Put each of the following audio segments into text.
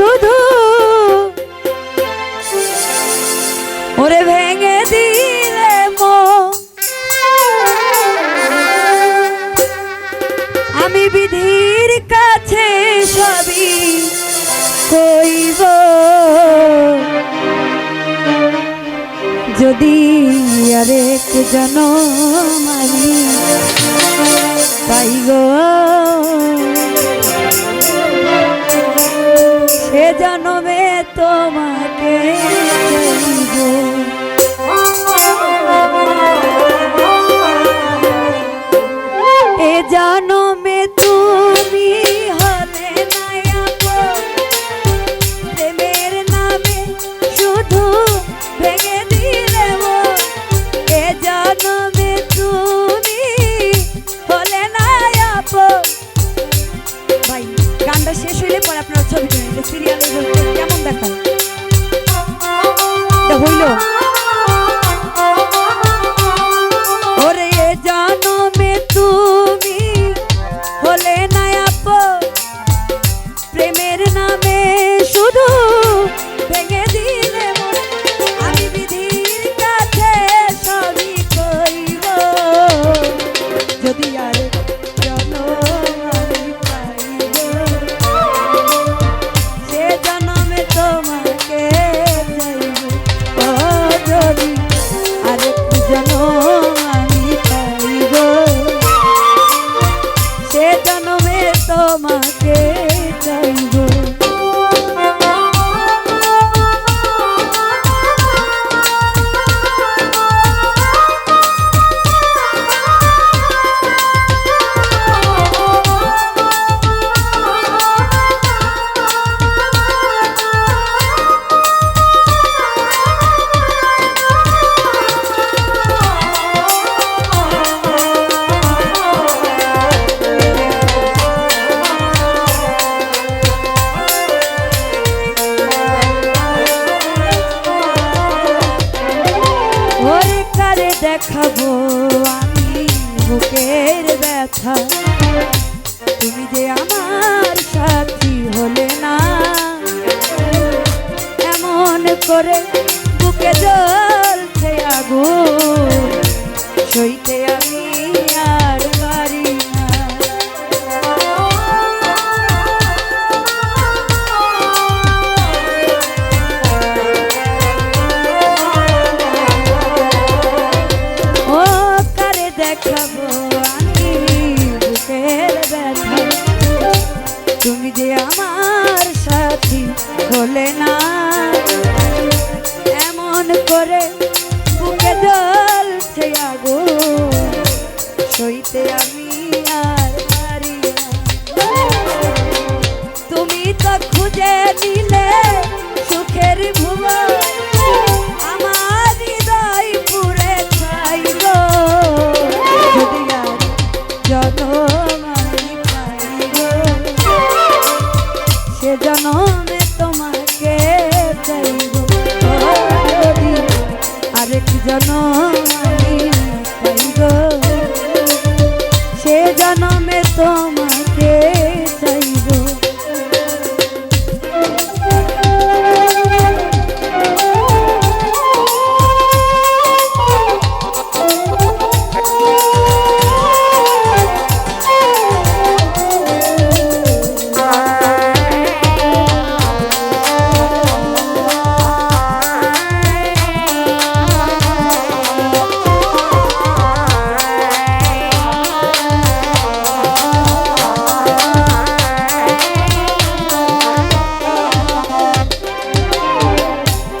শুধু ওরে ভেঙে দিলে আমি বিধির কাছে সবই কইব। যদি আরেক জন মানি পাইগো জানবে তোমাকে। চাইব হইল।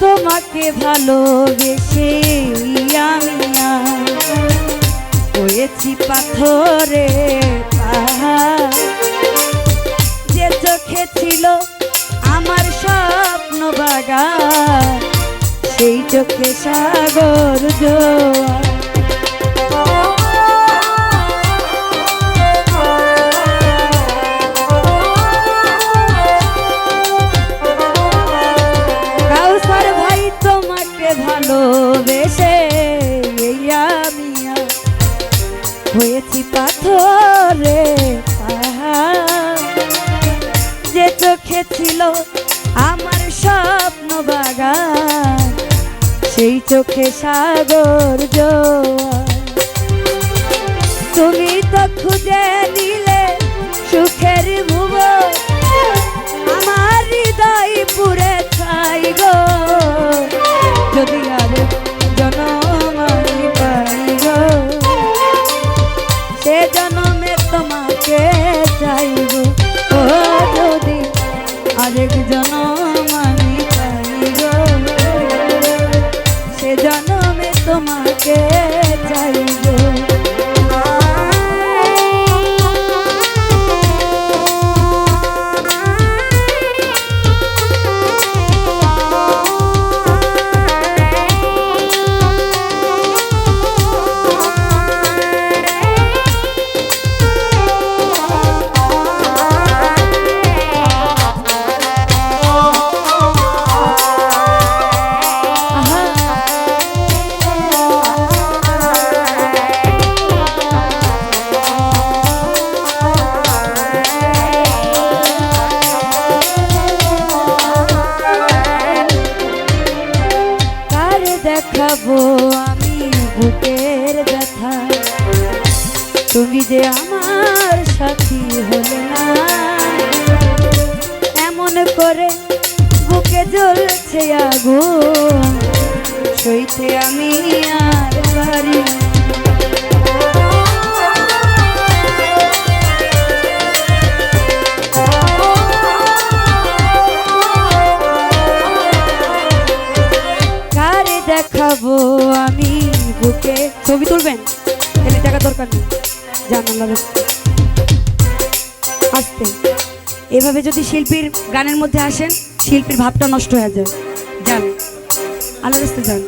তোমাকে ভালোবেসে আমি হয়েছি পাথরে পাহাড়। যে চোখে ছিল আমার স্বপ্ন বাগান, সেই চোখে সাগর জোয়া ভালোবেসে আমিয়া হয়েছি পাথরে যে চোখে ছিল আমার স্বপ্ন বাগান, সেই চোখে সাগর জোয়া তুমি তো খুঁজে এমন করে বুকে জ্বলছে আগুন, সইতে আমি আর পারি দেখাবো আমি বুকে? ছবি তুলবেন? এলে টাকা দরকার নেই। জানালাম এভাবে যদি শিল্পীর গানের মধ্যে আসেন, শিল্পীর ভাবটা নষ্ট হয়ে যায়। যান আল্লাহ রাস্তে যান।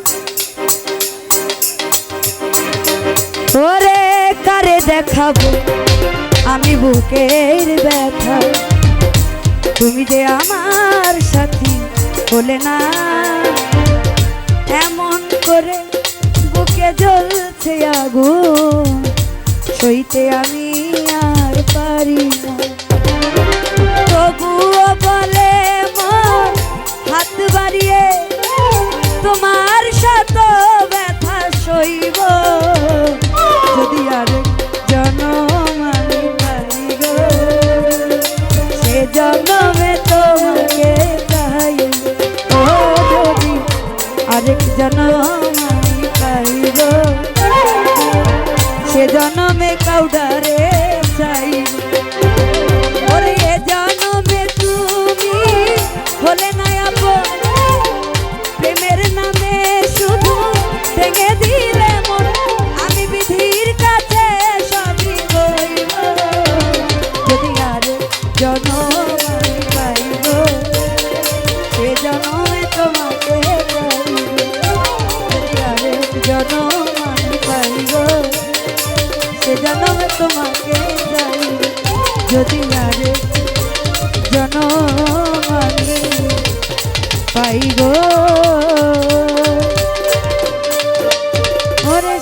ওরে কারে দেখাবো? আমি বুকের ব্যথা। তুমি যে আমার সাথী বলে না। এমন করে বুকে জ্বলছে আগুন। সইতে আমি আর পারি না। voar.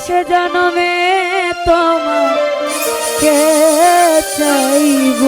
সে জনমে তোমাকে চাইব?